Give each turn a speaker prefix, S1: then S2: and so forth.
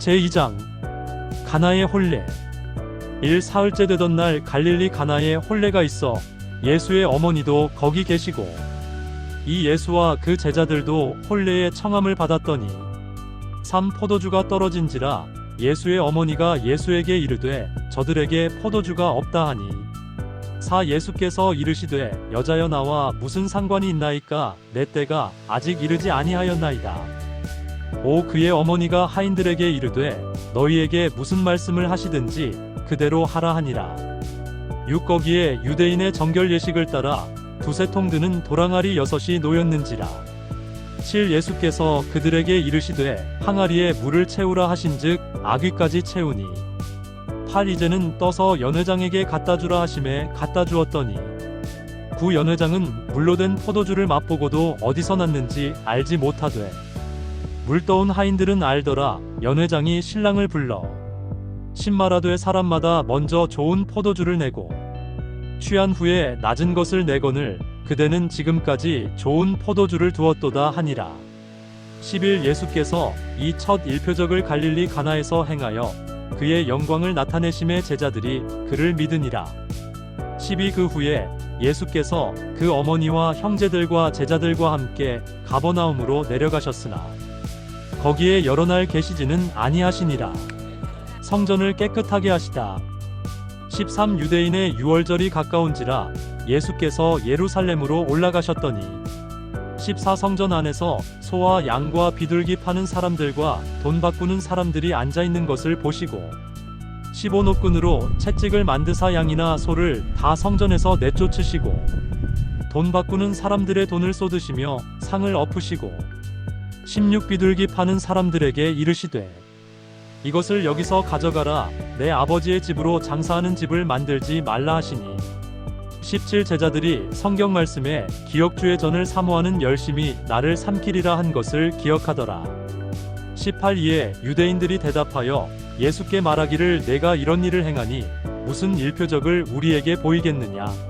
S1: 제2장 가나의 혼례. 1 사흘째 되던 날 갈릴리 가나에 혼례가 있어 예수의 어머니도 거기 계시고 이 예수와 그 제자들도 혼례의 청함을 받았더니 3 포도주가 떨어진지라 예수의 어머니가 예수에게 이르되 저들에게 포도주가 없다 하니 4 예수께서 이르시되 여자여 나와 무슨 상관이 있나이까 내 때가 아직 이르지 아니하였나이다 5 그의 어머니가 하인들에게 이르되 너희에게 무슨 말씀을 하시든지 그대로 하라 하니라. 6 거기에 유대인의 정결 예식을 따라 두세 통 드는 도랑아리 여섯이 놓였는지라. 7 예수께서 그들에게 이르시되 항아리에 물을 채우라 하신즉 아귀까지 채우니. 8 이제는 떠서 연회장에게 갖다 주라 하심에 갖다 주었더니. 9 연회장은 물로 된 포도주를 맛보고도 어디서 났는지 알지 못하되 물 떠온 하인들은 알더라. 연회장이 신랑을 불러 신마라되 사람마다 먼저 좋은 포도주를 내고 취한 후에 낮은 것을 내거늘 그대는 지금까지 좋은 포도주를 두었도다 하니라. 10일 예수께서 이 첫 일표적을 갈릴리 가나에서 행하여 그의 영광을 나타내심에 제자들이 그를 믿으니라. 12 그 후에 예수께서 그 어머니와 형제들과 제자들과 함께 가버나움으로 내려가셨으나 거기에 여러 날 계시지는 아니하시니라. 성전을 깨끗하게 하시다. 13 유대인의 유월절이 가까운지라 예수께서 예루살렘으로 올라가셨더니 14 성전 안에서 소와 양과 비둘기 파는 사람들과 돈 바꾸는 사람들이 앉아 있는 것을 보시고 15 노끈으로 채찍을 만드사 양이나 소를 다 성전에서 내쫓으시고 돈 바꾸는 사람들의 돈을 쏟으시며 상을 엎으시고 16 비둘기 파는 사람들에게 이르시되 이것을 여기서 가져가라. 내 아버지의 집으로 장사하는 집을 만들지 말라 하시니. 17 제자들이 성경 말씀에 기억주의 전을 사모하는 열심히 나를 삼키리라 한 것을 기억하더라. 18 이에 유대인들이 대답하여 예수께 말하기를 내가 이런 일을 행하니 무슨 일표적을 우리에게 보이겠느냐